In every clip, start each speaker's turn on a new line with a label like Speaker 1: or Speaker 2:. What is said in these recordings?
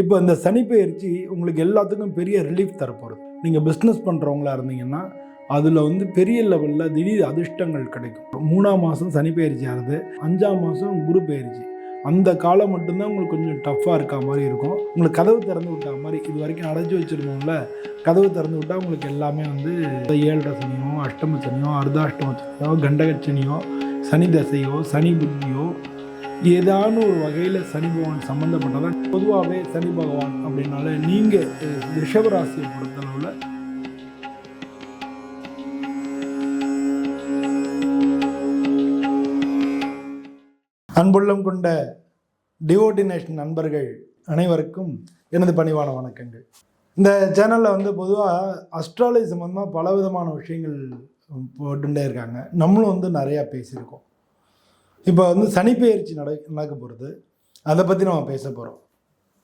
Speaker 1: இப்போ இந்த சனி பயிற்சி உங்களுக்கு எல்லாத்துக்கும் பெரிய ரிலீஃப் தரப்போகிறது நீங்கள் பிஸ்னஸ் பண்ணுறவங்களா இருந்தீங்கன்னா அதில் வந்து பெரிய லெவலில் திடீர் அதிர்ஷ்டங்கள் கிடைக்கும். மூணாம் மாதம் சனி பயிற்சி ஆகுது அஞ்சாம் மாதம் குரு பயிற்சி. அந்த காலம் மட்டும்தான் உங்களுக்கு கொஞ்சம் டஃப்பாக இருக்க மாதிரி இருக்கும். உங்களுக்கு கதவு திறந்து விட்டா மாதிரி இது வரைக்கும் அடைச்சி வச்சுருந்தோம்ல கதவு திறந்து விட்டால் உங்களுக்கு எல்லாமே வந்து ஏழரை சனியோ அஷ்டம சனியோ அர்த்தாஷ்டம சனியோ கண்டக சனியோ சனி தசையோ சனி புத்தியோ ஏதான ஒரு வகையில் சனி பகவான் சம்மந்தப்பட்டதான் பொதுவாகவே சனி பகவான் அப்படின்னால நீங்கள் ரிஷபராசியை பொறுத்தளவில் அன்புள்ளம் கொண்ட டிவோடினேஷன் நண்பர்கள் அனைவருக்கும் எனது பணிவான வணக்கங்கள். இந்த சேனலில் வந்து பொதுவாக அஸ்ட்ராலஜி சம்மந்தமாக பல விதமான விஷயங்கள் போட்டுட்டே இருக்காங்க. நம்மளும் வந்து நிறையா பேசியிருக்கோம். இப்போ வந்து சனிப்பெயர்ச்சி நட நடக்க போகிறது அதை பற்றி நம்ம பேச போகிறோம்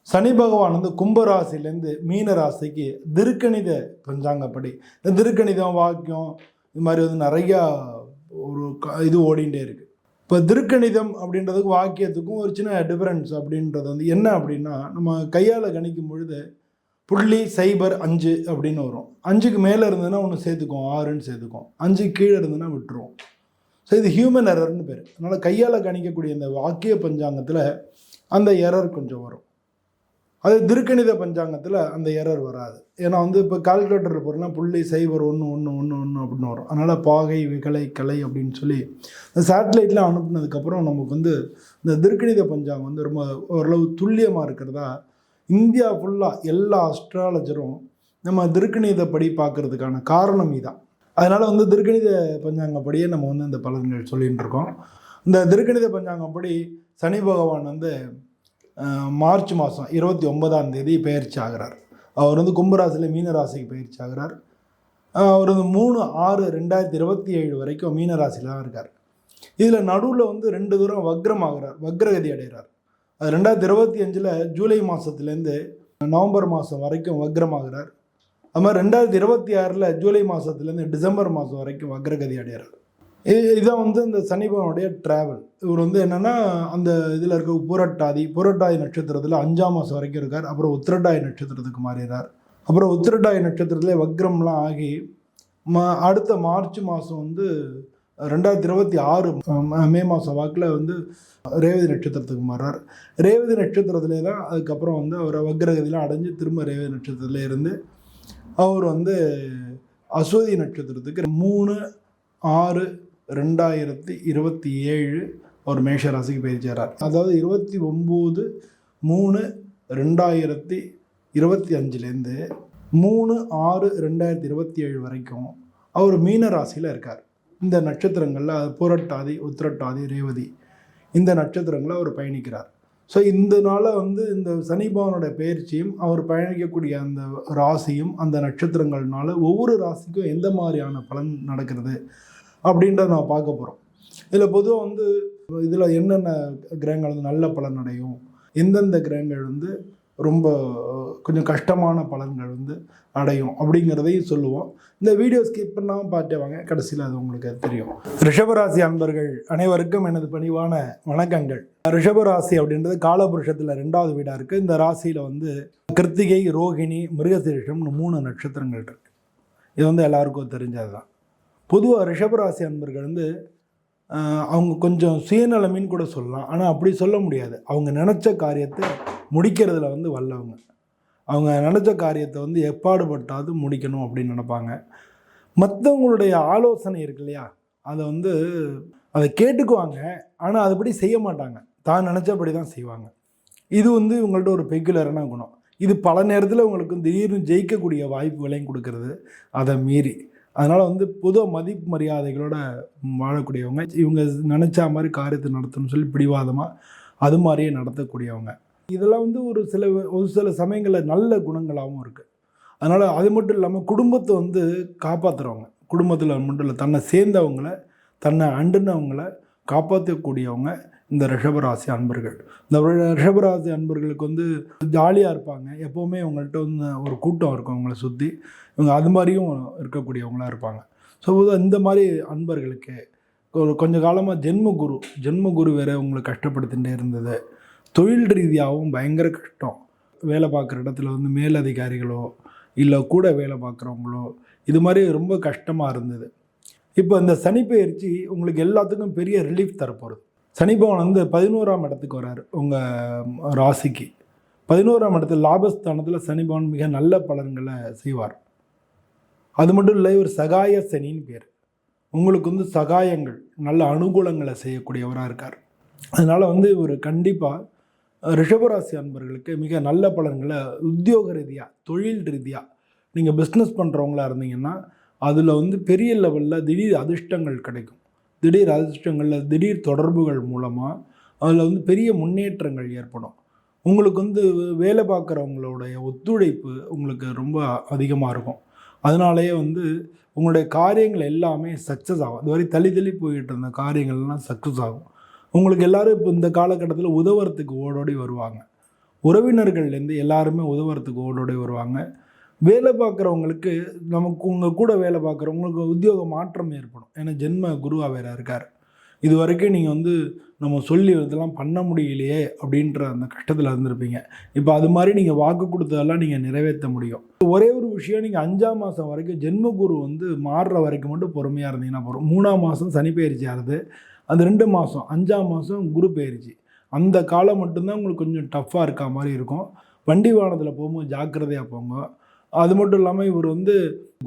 Speaker 1: சனி பகவான் வந்து கும்பராசிலேருந்து மீன ராசிக்கு திருக்கணித பஞ்சாங்கப்படி இந்த திருக்கணிதம் வாக்கியம் இது மாதிரி வந்து நிறையா ஒரு க- இது ஓடிண்டே இருக்குது இப்போ திருக்கணிதம் அப்படின்றதுக்கு வாக்கியத்துக்கும் ஒரு சின்ன டிஃபரன்ஸ் அப்படின்றது வந்து என்ன அப்படின்னா நம்ம கையால் கணிக்கும் பொழுது புள்ளி சைபர் அஞ்சு அப்படின்னு வரும். அஞ்சுக்கு மேலே இருந்ததுன்னா ஒன்று சேர்த்துக்கும் ஆறுன்னு சேர்த்துக்கும் அஞ்சு கீழே இருந்ததுன்னா விட்டுருவோம். ஸோ இது ஹியூமன் எரர்னு பேர். அதனால் கையால் கணிக்கக்கூடிய இந்த வாக்கிய பஞ்சாங்கத்தில் அந்த எரர் கொஞ்சம் வரும். அது திருக்கணித பஞ்சாங்கத்தில் அந்த எரர் வராது. ஏன்னா வந்து இப்போ கால்குலேட்டர் போகிறோம்னா புள்ளி சைபர் ஒன்று ஒன்று ஒன்று ஒன்று அப்படின்னு வரும். அதனால் பாகை விகலை கலை அப்படின்னு சொல்லி இந்த சேட்டலைட்லாம் அனுப்புனதுக்கப்புறம் நமக்கு வந்து இந்த திருக்கணித பஞ்சாங்கம் வந்து ரொம்ப ஓரளவு துல்லியமாக இருக்கிறதா இந்தியா ஃபுல்லாக எல்லா அஸ்ட்ராலஜரும் நம்ம திருக்கணிதப்படி பார்க்கறதுக்கான காரணம் இதான். அதனால் வந்து திருக்கணித பஞ்சாங்கப்படியே நம்ம வந்து இந்த பலன்கள் சொல்லிகிட்டு இருக்கோம் இந்த திருக்கணித பஞ்சாங்கப்படி சனி பகவான் வந்து மார்ச் மாதம் இருபத்தி ஒன்பதாம் தேதி பயிற்சி ஆகிறார். அவர் வந்து கும்பராசியில் மீனராசிக்கு பயிற்சி ஆகிறார். அவர் வந்து மூணு ஆறு ரெண்டாயிரத்தி இருபத்தி ஏழு வரைக்கும் மீனராசிலாம் தான் இருக்கார். இதில் நடுவில் வந்து ரெண்டு தூரம் வக்ரம் ஆகிறார் வக்ரகதி அடைகிறார். அது ரெண்டாயிரத்தி இருபத்தி அஞ்சில் ஜூலை மாதத்துலேருந்து நவம்பர் மாதம் வரைக்கும் வக்ரமாகிறார் அது மாதிரி ரெண்டாயிரத்தி இருபத்தி ஆறில் ஜூலை மாதத்துலேருந்து டிசம்பர் மாதம் வரைக்கும் வக்ரகதி அடைகிறார். இது இதான் வந்து இந்த சனிபவனுடைய ட்ராவல் இவர் வந்து என்னென்னா அந்த இதில் இருக்க புரட்டாதி புரட்டாதி நட்சத்திரத்தில் அஞ்சாம் மாதம் வரைக்கும் இருக்கார். அப்புறம் உத்திரட்டாதி நட்சத்திரத்துக்கு மாறிடுறார் அப்புறம் உத்திரட்டாதி நட்சத்திரத்தில் வக்ரம்லாம் ஆகி ம அடுத்த மார்ச் மாதம் வந்து ரெண்டாயிரத்தி இருபத்தி ஆறு மே மாதம் வாக்கில் வந்து ரேவதி நட்சத்திரத்துக்கு மாறார் ரேவதி நட்சத்திரத்திலே தான் அதுக்கப்புறம் வந்து அவர் வக்ரகதியெலாம் அடைஞ்சு திரும்ப ரேவதி நட்சத்திரத்திலே இருந்து அவர் வந்து அஸ்வதி நட்சத்திரத்துக்கு மூணு ஆறு ரெண்டாயிரத்தி இருபத்தி ஏழு அவர் மேஷ ராசிக்கு பயிற்சியாரார் அதாவது இருபத்தி ஒம்பது மூணு ரெண்டாயிரத்தி இருபத்தி அஞ்சுலேருந்து மூணு ஆறு ரெண்டாயிரத்தி இருபத்தி ஏழு வரைக்கும் அவர் மீன ராசியில் இருக்கார். இந்த நட்சத்திரங்களில் புரட்டாதி உத்திரட்டாதி ரேவதி இந்த நட்சத்திரங்களில் அவர் பயணிக்கிறார். ஸோ இந்த வந்து இந்த சனிபவனோட பயிற்சியும் அவர் பயணிக்கக்கூடிய அந்த ராசியும் அந்த நட்சத்திரங்கள்னால ஒவ்வொரு ராசிக்கும் எந்த மாதிரியான பலன் நடக்கிறது அப்படின்றத நான் பார்க்க போகிறோம் இதில் பொதுவாக வந்து இதில் என்னென்ன கிரகங்கள் வந்து நல்ல பலன் அடையும் எந்தெந்த கிரகங்கள் வந்து ரொம்ப கொஞ்சம் கஷ்டமான பலன்கள் வந்து அடையும் அப்படிங்கிறதையும் சொல்லுவோம். இந்த வீடியோ ஸ்கிப் பண்ணாமல் பார்த்து வாங்க. கடைசியில் அது உங்களுக்கு தெரியும். ரிஷபராசி அன்பர்கள் அனைவருக்கும் எனது பணிவான வணக்கங்கள். ரிஷபராசி அப்படின்றது காலபுருஷத்தில் ரெண்டாவது வீடாக இருக்குது இந்த ராசியில் வந்து கிருத்திகை ரோகிணி மிருகசீரிஷம்னு மூணு நட்சத்திரங்கள் இருக்கு. இது வந்து எல்லாருக்கும் தெரிஞ்சது தான் பொதுவாக ரிஷபராசி அன்பர்கள் வந்து அவங்க கொஞ்சம் சுயநலமின்னு கூட சொல்லலாம். ஆனால் அப்படி சொல்ல முடியாது. அவங்க நினச்ச காரியத்தை முடிக்கிறதுல வந்து வல்லவங்க. அவங்க நினச்ச காரியத்தை வந்து எப்பாடுபட்டாவது முடிக்கணும் அப்படின்னு நினைப்பாங்க. மற்றவங்களுடைய ஆலோசனை இருக்கு இல்லையா? அதை வந்து அதை கேட்டுக்குவாங்க. ஆனால் அதுபடி செய்ய மாட்டாங்க. தான் நினச்சபடி தான் செய்வாங்க. இது வந்து இவங்கள்ட்ட ஒரு பெகுலரான குணம். இது பல நேரத்தில் உங்களுக்கு திடீர்னு ஜெயிக்கக்கூடிய வாய்ப்புகளையும் கொடுக்கறது. அதை மீறி. அதனால் வந்து பொது மதிப்பு மரியாதைகளோட வாழக்கூடியவங்க. இவங்க நினச்சா மாதிரி காரியத்தை நடத்தணும்னு சொல்லி பிடிவாதமாக அது மாதிரியே நடத்தக்கூடியவங்க. இதெல்லாம் வந்து ஒரு சில ஒரு சில சமயங்களில் நல்ல குணங்களாகவும் இருக்குது அதனால் அது மட்டும் இல்லாமல் குடும்பத்தை வந்து காப்பாற்றுறவங்க குடும்பத்தில் மட்டும் இல்லை தன்னை சேர்ந்தவங்கள தன்னை அண்டுனவங்கள காப்பாற்றக்கூடியவங்க இந்த ரிஷபராசி அன்பர்கள். இந்த ரிஷபராசி அன்பர்களுக்கு வந்து ஜாலியாக இருப்பாங்க. எப்போவுமே இவங்கள்ட்ட வந்து ஒரு கூட்டம் இருக்கும் அவங்கள சுற்றி இவங்க அது மாதிரியும் இருக்கக்கூடியவங்களா இருப்பாங்க. ஸோ இந்த மாதிரி அன்பர்களுக்கு ஒரு கொஞ்ச காலமாக ஜென்ம குரு ஜென்ம குரு வேற உங்களை கஷ்டப்படுத்திகிட்டே இருந்தது. தொழில் ரீதியாகவும் பயங்கர கஷ்டம். வேலை பார்க்குற இடத்துல வந்து மேலதிகாரிகளோ இல்லை கூட வேலை பார்க்குறவங்களோ இது மாதிரி ரொம்ப கஷ்டமாக இருந்தது. இப்போ இந்த சனிப்பெயர்ச்சி உங்களுக்கு எல்லாத்துக்கும் பெரிய ரிலீஃப் தரப்போகிறது சனிபவன் வந்து பதினோராம் இடத்துக்கு வராரு உங்கள் ராசிக்கு. பதினோராம் இடத்துல லாபஸ்தானத்தில் சனிபவன் மிக நல்ல பலன்களை செய்வார். அது மட்டும் இல்லை இவர் சகாய சனின்னு பேர். உங்களுக்கு வந்து சகாயங்கள் நல்ல அனுகூலங்களை செய்யக்கூடியவராக இருக்கார். அதனால் வந்து இவர் கண்டிப்பாக ரிஷபராசி அன்பர்களுக்கு மிக நல்ல பலன்களை உத்தியோக ரீதியாக தொழில் ரீதியாக நீங்கள் பிஸ்னஸ் பண்ணுறவங்களா இருந்தீங்கன்னா அதில் வந்து பெரிய லெவலில் திடீர் அதிர்ஷ்டங்கள் கிடைக்கும். திடீர் அதிர்ஷ்டங்களில் திடீர் தொடர்புகள் மூலமாக அதில் வந்து பெரிய முன்னேற்றங்கள் ஏற்படும். உங்களுக்கு வந்து வேலை பார்க்குறவங்களுடைய ஒத்துழைப்பு உங்களுக்கு ரொம்ப அதிகமாக இருக்கும். அதனாலேயே வந்து உங்களுடைய காரியங்கள் எல்லாமே சக்ஸஸ் ஆகும். இதுவரை தள்ளி தள்ளி போய்கிட்டு இருந்த காரியங்கள்லாம் சக்ஸஸ் ஆகும். உங்களுக்கு எல்லாரும் இப்போ இந்த காலகட்டத்தில் உதவுறதுக்கு ஓடோடி வருவாங்க. உறவினர்கள்லேருந்து எல்லாருமே உதவுறதுக்கு ஓடோடி வருவாங்க. வேலை பார்க்குறவங்களுக்கு நமக்கு உங்கள் கூட வேலை பார்க்குறவங்களுக்கு உத்தியோக மாற்றம் ஏற்படும். ஏன்னா ஜென்ம குருவாக வேற இருக்கார். இது வரைக்கும் நீங்கள் வந்து நம்ம சொல்லி இதெல்லாம் பண்ண முடியலையே அப்படின்ற அந்த கஷ்டத்தில் இருந்திருப்பீங்க. இப்போ அது மாதிரி நீங்கள் வாக்கு கொடுத்ததெல்லாம் நீங்கள் நிறைவேற்ற முடியும். ஒரே ஒரு விஷயம் நீங்கள் அஞ்சாம் மாதம் வரைக்கும் ஜென்ம குரு வந்து மாறுற வரைக்கும் மட்டும் பொறுமையாக இருந்தீங்கன்னா போகிறோம் மூணாம் மாதம் சனி பயிற்சி ஆகுது. அந்த ரெண்டு மாதம் அஞ்சாம் மாதம் குரு பயிற்சி அந்த காலம் மட்டும்தான் உங்களுக்கு கொஞ்சம் டஃப்பாக இருக்க மாதிரி இருக்கும். வண்டி வாகனத்தில் போகும்போது ஜாக்கிரதையாக போங்க. அது மட்டும் இல்லாமல் இவர் வந்து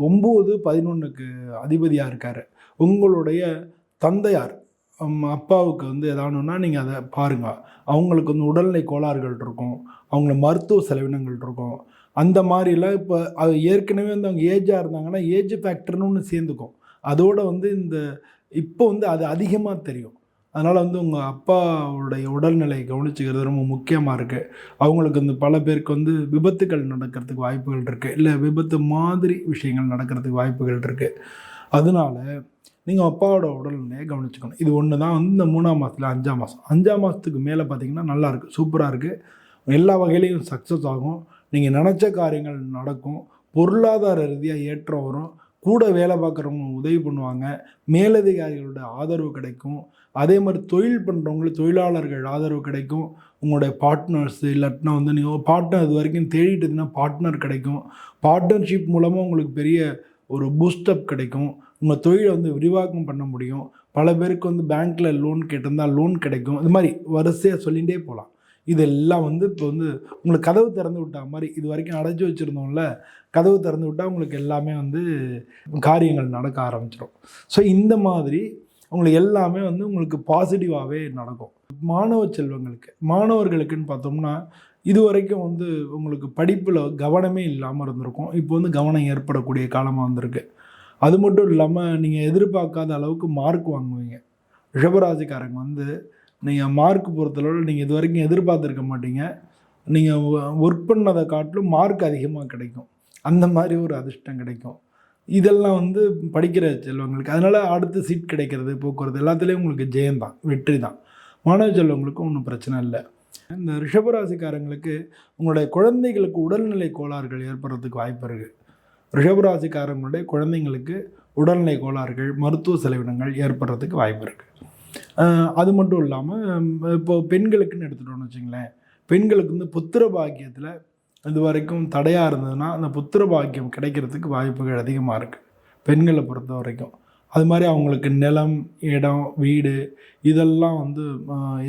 Speaker 1: ஒம்பது பதினொன்றுக்கு அதிபதியாக இருக்கார். உங்களுடைய தந்தையார் அப்பாவுக்கு வந்து எதானுன்னா நீங்கள் அதை பாருங்கள் அவங்களுக்கு வந்து உடல்நிலை கோளாறுகள் இருக்கும். அவங்கள மருத்துவ செலவினங்கள் இருக்கும். அந்த மாதிரிலாம் இப்போ அது ஏற்கனவே வந்து அவங்க ஏஜாக இருந்தாங்கன்னா ஏஜ் ஃபேக்டர்னு ஒன்று சேர்ந்துக்கும். அதோடு வந்து இந்த இப்போ வந்து அது அதிகமாக தெரியும். அதனால் வந்து உங்கள் அப்பாவுடைய உடல்நிலை கவனிச்சுக்கிறது ரொம்ப முக்கியமாக இருக்குது அவங்களுக்கு வந்து பல பேருக்கு வந்து விபத்துகள் நடக்கிறதுக்கு வாய்ப்புகள் இருக்குது இல்லை விபத்து மாதிரி விஷயங்கள் நடக்கிறதுக்கு வாய்ப்புகள் இருக்குது அதனால நீங்கள் அப்பாவோட உடல்நிலையை கவனிச்சுக்கணும். இது ஒன்று தான் வந்து இந்த மூணாம் மாதத்தில் அஞ்சாம் மாதம் அஞ்சாம் மாதத்துக்கு மேலே பார்த்தீங்கன்னா நல்லா இருக்குது சூப்பராக இருக்குது எல்லா வகையிலையும் சக்ஸஸ் ஆகும். நீங்கள் நினச்ச காரியங்கள் நடக்கும். பொருளாதார ரீதியாக ஏற்றம் வரும். கூட வேலை பார்க்குறவங்க உதவி பண்ணுவாங்க மேலதிகாரிகளோட ஆதரவு கிடைக்கும். அதே மாதிரி தொழில் பண்ணுறவங்களுக்கு தொழிலாளர்கள் ஆதரவு கிடைக்கும். உங்களுடைய பார்ட்னர்ஸ் இல்லாட்டினா வந்து நீங்கள் பார்ட்னர் இது வரைக்கும் தேடிட்டு இருந்தீங்கன்னா பார்ட்னர் கிடைக்கும். பார்ட்னர்ஷிப் மூலமாக உங்களுக்கு பெரிய ஒரு பூஸ்டப் கிடைக்கும். உங்கள் தொழிலை வந்து விரிவாக்கம் பண்ண முடியும். பல பேருக்கு வந்து பேங்க்கில் லோன் கேட்டிருந்தால் லோன் கிடைக்கும். இது மாதிரி வரிசையாக சொல்லிகிட்டே போகலாம். இதெல்லாம் வந்து இப்போ வந்து உங்களுக்கு கதவு திறந்து விட்டா மாதிரி இது வரைக்கும் அடைச்சி வச்சுருந்தோம்ல கதவு திறந்து விட்டால் உங்களுக்கு எல்லாமே வந்து காரியங்கள் நடக்க ஆரம்பிச்சிடும் ஸோ இந்த மாதிரி உங்களுக்கு எல்லாமே வந்து உங்களுக்கு பாசிட்டிவாகவே நடக்கும். மாணவ செல்வங்களுக்கு மாணவர்களுக்குன்னு பார்த்தோம்னா இது வரைக்கும் வந்து உங்களுக்கு படிப்பில் கவனமே இல்லாமல் இருந்திருக்கும். இப்போ வந்து கவனம் ஏற்படக்கூடிய காலமாக வந்திருக்கு. அது மட்டும் இல்லாமல் நீங்கள் எதிர்பார்க்காத அளவுக்கு மார்க் வாங்குவீங்க. ரிஷபராசிக்காரங்க வந்து நீங்கள் மார்க் பொறுத்தளவு நீங்கள் இது வரைக்கும் எதிர்பார்த்துருக்க மாட்டீங்க. நீங்கள் ஒர்க் பண்ணதை காட்டிலும் மார்க் அதிகமாக கிடைக்கும். அந்த மாதிரி ஒரு அதிர்ஷ்டம் கிடைக்கும். இதெல்லாம் வந்து படிக்கிற செல்வங்களுக்கு அதனால் அடுத்த சீட் கிடைக்கிறது போக்குவரத்து எல்லாத்துலேயும் உங்களுக்கு ஜெயம்தான் வெற்றி தான். மாணவ செல்வங்களுக்கும் ஒன்றும் பிரச்சனை இல்லை. இந்த ரிஷபராசிக்காரங்களுக்கு உங்களுடைய குழந்தைகளுக்கு உடல்நிலை கோளாறுகள் ஏற்படுறதுக்கு வாய்ப்பு இருக்குது ரிஷபராசிக்காரங்களுடைய குழந்தைங்களுக்கு உடல்நிலை கோளாறுகள் மருத்துவ செலவினங்கள் ஏற்படுறதுக்கு வாய்ப்பு இருக்குது அது மட்டும் இல்லாமல் இப்போ பெண்களுக்குன்னு எடுத்துட்டோம்னு வச்சுங்களேன். பெண்களுக்கு வந்து புத்திர பாக்கியத்தில் இது வரைக்கும் தடையாக இருந்ததுன்னா அந்த புத்திர பாக்கியம் கிடைக்கிறதுக்கு வாய்ப்புகள் அதிகமாக இருக்குது பெண்களை பொறுத்த வரைக்கும். அது மாதிரி அவங்களுக்கு நிலம் இடம் வீடு இதெல்லாம் வந்து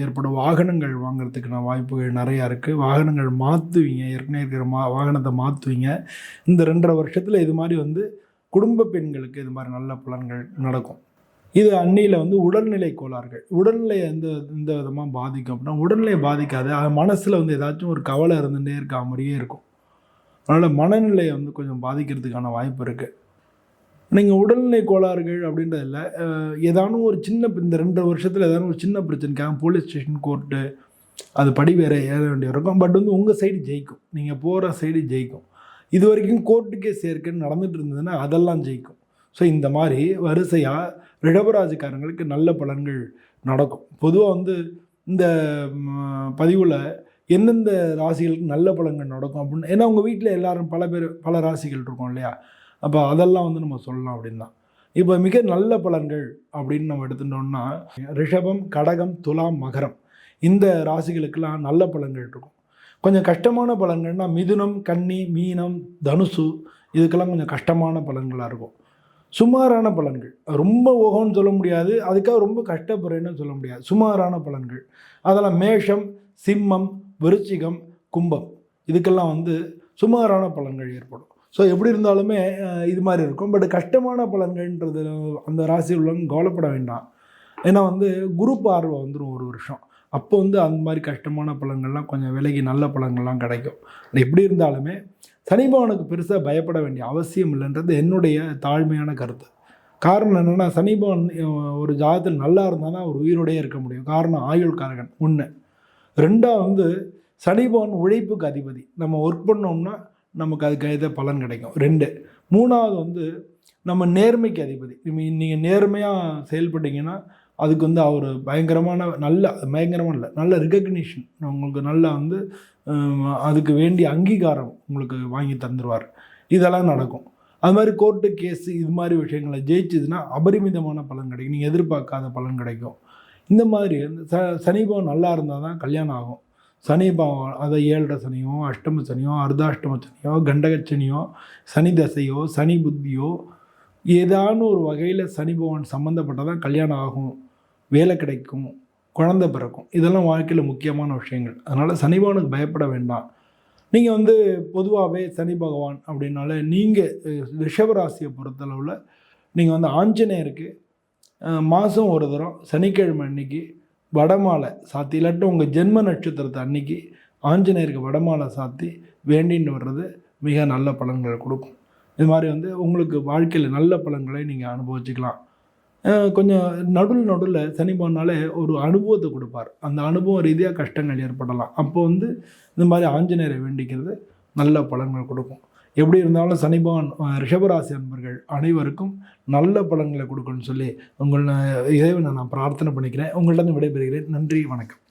Speaker 1: ஏற்படும். வாகனங்கள் வாங்கிறதுக்கான வாய்ப்புகள் நிறையா இருக்குது வாகனங்கள் மாற்றுவீங்க ஏற்கனவே இருக்கிற மா வாகனத்தை மாற்றுவீங்க இந்த ரெண்டரை வருஷத்தில் இது மாதிரி வந்து குடும்ப பெண்களுக்கு இது மாதிரி நல்ல பலன்கள் நடக்கும். இது அன்னியில் வந்து உடல்நிலை கோளாறுகள். உடல்நிலை எந்த எந்த விதமாக பாதிக்கும் அப்படின்னா உடல்நிலையை பாதிக்காது. அது மனசில் வந்து ஏதாச்சும் ஒரு கவலை இருந்துகிட்டே இருக்க மாதிரியே இருக்கும். அதனால் மனநிலையை வந்து கொஞ்சம் பாதிக்கிறதுக்கான வாய்ப்பு இருக்குது நீங்கள் உடல்நிலை கோளாறுகள் அப்படின்றது இல்லை. ஏதானும் ஒரு சின்ன இந்த ரெண்டு வருஷத்தில் ஏதானும் ஒரு சின்ன பிரச்சனைக்காக போலீஸ் ஸ்டேஷன் கோர்ட்டு அது படி வேற ஏற வேண்டிய இருக்கும். பட் வந்து உங்கள் சைடு ஜெயிக்கும். நீங்கள் போகிற சைடு ஜெயிக்கும். இது வரைக்கும் கோர்ட்டு கேஸ் ஏற்கனவே இருந்ததுன்னா அதெல்லாம் ஜெயிக்கும். ஸோ இந்த மாதிரி வரிசையாக ரிடபராஜக்காரங்களுக்கு நல்ல பலன்கள் நடக்கும். பொதுவாக வந்து இந்த பதிவில் எந்தெந்த ராசிகளுக்கு நல்ல பலன்கள் நடக்கும் அப்படின்னு ஏன்னா உங்கள் வீட்டில் எல்லாரும் பல பேர் பல ராசிகள் இருக்கும் இல்லையா? அப்போ அதெல்லாம் வந்து நம்ம சொல்லலாம் அப்படின்னு தான். இப்போ மிக நல்ல பலன்கள் அப்படின்னு நம்ம எடுத்துட்டோம்னா ரிஷபம் கடகம் துலாம் மகரம் இந்த ராசிகளுக்கெல்லாம் நல்ல பலன்கள் இருக்கும். கொஞ்சம் கஷ்டமான பலன்கள்னால் மிதுனம் கன்னி மீனம் தனுசு இதுக்கெல்லாம் கொஞ்சம் கஷ்டமான பலன்களாக இருக்கும். சுமாரான பலன்கள். ரொம்ப ஓகோன்னு சொல்ல முடியாது. அதுக்காக ரொம்ப கஷ்டப்படுறேன்னு சொல்ல முடியாது. சுமாரான பலன்கள். அதெல்லாம் மேஷம் சிம்மம் விருச்சிகம் கும்பம். இதுக்கெல்லாம் வந்து சுமாரான பலன்கள் ஏற்படும். ஸோ எப்படி இருந்தாலுமே இது மாதிரி இருக்கும். பட் கஷ்டமான பலன்கள்ன்றது அந்த ராசி உள்ளவங்க கவலைப்பட வேண்டாம். ஏன்னா வந்து குரு பார்வை வந்துடும் ஒரு வருஷம். அப்போ வந்து அந்த மாதிரி கஷ்டமான பலன்கள்லாம் கொஞ்சம் விலகி நல்ல பழங்கள்லாம் கிடைக்கும். எப்படி இருந்தாலுமே சனிபவனுக்கு பெருசாக பயப்பட வேண்டிய அவசியம் இல்லைன்றது என்னுடைய தாழ்மையான கருத்து. காரணம் என்னென்னா சனிபவன் ஒரு ஜாதத்தில் நல்லா இருந்தால் தான் ஒரு உயிரோடையே இருக்க முடியும். காரணம் ஆயுள் காரகன் ஒன்று ரெண்டாவது வந்து சனிபவன் உழைப்புக்கு அதிபதி. நம்ம ஒர்க் பண்ணோம்னா நமக்கு அதுக்கு ஏத பலன் கிடைக்கும். ரெண்டு. மூணாவது வந்து நம்ம நேர்மைக்கு அதிபதி. நீங்கள் நேர்மையாக செயல்பட்டீங்கன்னா அதுக்கு வந்து அவர் பயங்கரமான நல்ல பயங்கரமான இல்லை நல்ல ரிகக்னிஷன் உங்களுக்கு நல்லா வந்து அதுக்கு வேண்டிய அங்கீகாரம் உங்களுக்கு வாங்கி தந்துடுவார் இதெல்லாம் நடக்கும். அது மாதிரி கோர்ட்டு கேஸு இது மாதிரி விஷயங்களை ஜெயிச்சதுன்னா அபரிமிதமான பலன் கிடைக்கும். நீங்கள் எதிர்பார்க்காத பலன் கிடைக்கும். இந்த மாதிரி வந்து ச சனிபவம் நல்லா இருந்தால் தான் கல்யாணம் ஆகும். சனி அதை ஏழரை சனியோ அஷ்டம சனியோ அர்த்தாஷ்டம சனியோ கண்டகச்சனியோ சனி தசையோ சனி புத்தியோ ஏதான ஒரு வகையில் சனி பகவான் சம்மந்தப்பட்டதான் கல்யாணம் ஆகும். வேலை கிடைக்கும் குழந்தை பிறக்கும். இதெல்லாம் வாழ்க்கையில் முக்கியமான விஷயங்கள். அதனால் சனிபவனுக்கு பயப்பட வேண்டாம். நீங்கள் வந்து பொதுவாகவே சனி பகவான் அப்படின்னால நீங்கள் ரிஷபராசியை பொறுத்தளவில் நீங்கள் வந்து ஆஞ்சநேயருக்கு மாதம் ஒரு தரம் சனிக்கிழமை அன்னைக்கு வடமாலை சாத்தி இல்லாட்டி உங்கள் ஜென்ம நட்சத்திரத்தை அன்னைக்கு ஆஞ்சநேயருக்கு வடமாலை சாத்தி வேண்டின்னு வர்றது மிக நல்ல பலன்களை கொடுக்கும். இது மாதிரி வந்து உங்களுக்கு வாழ்க்கையில் நல்ல பலன்களை நீங்கள் அனுபவிச்சுக்கலாம். கொஞ்சம் நடுவில் நடுவில் சனி போனாலே ஒரு அனுபவத்தை கொடுப்பார். அந்த அனுபவம் ரீதியாக கஷ்டங்கள் ஏற்படலாம். அப்போ வந்து இந்த மாதிரி ஆஞ்சநேயரை வேண்டிக்கிறது நல்ல பலன்கள் கொடுக்கும். எப்படி இருந்தாலும் சனி பகவான் ரிஷபராசி அன்பர்கள் அனைவருக்கும் நல்ல பலன்களை கொடுக்கணும்னு சொல்லி உங்கள் இறைவனை நான் பிரார்த்தனை பண்ணிக்கிறேன். உங்கள்கிட்ட விடைபெறுகிறேன். நன்றி வணக்கம்.